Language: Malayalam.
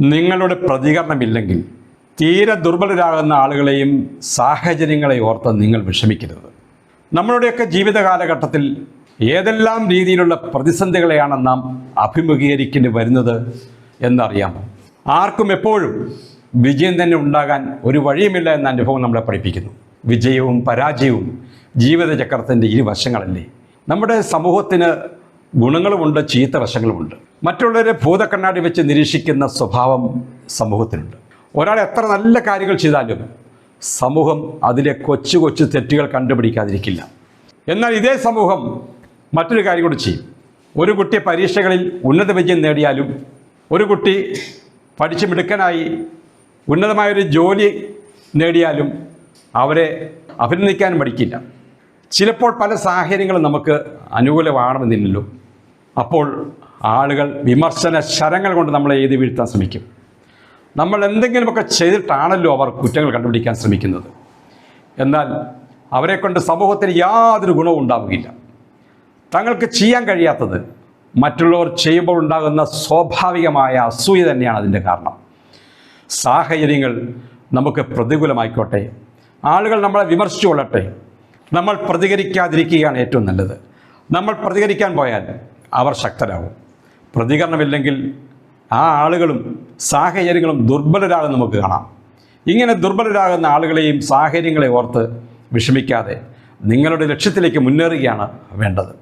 നിങ്ങളുടെ പ്രതികരണമില്ലെങ്കിൽ തീരെ ദുർബലരാകുന്ന ആളുകളെയും സാഹചര്യങ്ങളെയും ഓർത്ത് നിങ്ങൾ വിഷമിക്കരുത്. നമ്മളുടെയൊക്കെ ജീവിത കാലഘട്ടത്തിൽ ഏതെല്ലാം രീതിയിലുള്ള പ്രതിസന്ധികളെയാണ് നാം അഭിമുഖീകരിക്കേണ്ടി വരുന്നത് എന്നറിയാമോ? ആർക്കും എപ്പോഴും വിജയം തന്നെ ഉണ്ടാകാൻ ഒരു വഴിയുമില്ല എന്ന അനുഭവം നമ്മളെ പഠിപ്പിക്കുന്നു. വിജയവും പരാജയവും ജീവിതചക്രത്തിന്റെ ഇരുവശങ്ങളല്ലേ? നമ്മുടെ സമൂഹത്തിന് ഗുണങ്ങളുമുണ്ട് ചീത്ത വശങ്ങളുമുണ്ട്. മറ്റുള്ളവരെ ഭൂതക്കണ്ണാടി വെച്ച് നിരീക്ഷിക്കുന്ന സ്വഭാവം സമൂഹത്തിനുണ്ട് ഒരാൾ എത്ര നല്ല കാര്യങ്ങൾ ചെയ്താലും സമൂഹം അതിലെ കൊച്ചു കൊച്ചു തെറ്റുകൾ കണ്ടുപിടിക്കാതിരിക്കില്ല. എന്നാൽ ഇതേ സമൂഹം മറ്റൊരു കാര്യം കൂടി ചെയ്യും. ഒരു കുട്ടി പരീക്ഷകളിൽ ഉന്നത വിജയം നേടിയാലും ഒരു കുട്ടി പഠിച്ച് മിടുക്കനായി ഉന്നതമായൊരു ജോലി നേടിയാലും അവരെ അഭിനന്ദിക്കാനും പഠിക്കില്ല ചിലപ്പോൾ പല സാഹചര്യങ്ങളും നമുക്ക് അനുകൂലമാകണമെന്നില്ലല്ലോ അപ്പോൾ ആളുകൾ വിമർശന ശരങ്ങൾ കൊണ്ട് നമ്മളെ എഴുതി വീഴ്ത്താൻ ശ്രമിക്കും. നമ്മൾ എന്തെങ്കിലുമൊക്കെ ചെയ്തിട്ടാണല്ലോ അവർ കുറ്റങ്ങൾ കണ്ടുപിടിക്കാൻ ശ്രമിക്കുന്നത്. എന്നാൽ അവരെ കൊണ്ട് സമൂഹത്തിന് യാതൊരു ഗുണവും ഉണ്ടാവുകയില്ല. തങ്ങൾക്ക് ചെയ്യാൻ കഴിയാത്തത് മറ്റുള്ളവർ ചെയ്യുമ്പോൾ ഉണ്ടാകുന്ന സ്വാഭാവികമായ അസൂയ തന്നെയാണ് അതിന്റെ കാരണം. സാഹചര്യങ്ങൾ നമുക്ക് പ്രതികൂലമായിക്കോട്ടെ. ആളുകൾ നമ്മളെ വിമർശിച്ചു കൊള്ളട്ടെ. നമ്മൾ പ്രതികരിക്കാതിരിക്കുകയാണ് ഏറ്റവും നല്ലത്. നമ്മൾ പ്രതികരിക്കാൻ പോയാൽ അവർ ശക്തരാകും. പ്രതികരണമില്ലെങ്കിൽ ആ ആളുകളും സാഹചര്യങ്ങളും ദുർബലരാകും നമുക്ക് കാണാം. ഇങ്ങനെ ദുർബലരാകുന്ന ആളുകളെയും സാഹചര്യങ്ങളെ ഓർത്ത് വിഷമിക്കാതെ നിങ്ങളുടെ ലക്ഷ്യത്തിലേക്ക് മുന്നേറുകയാണ് വേണ്ടത്.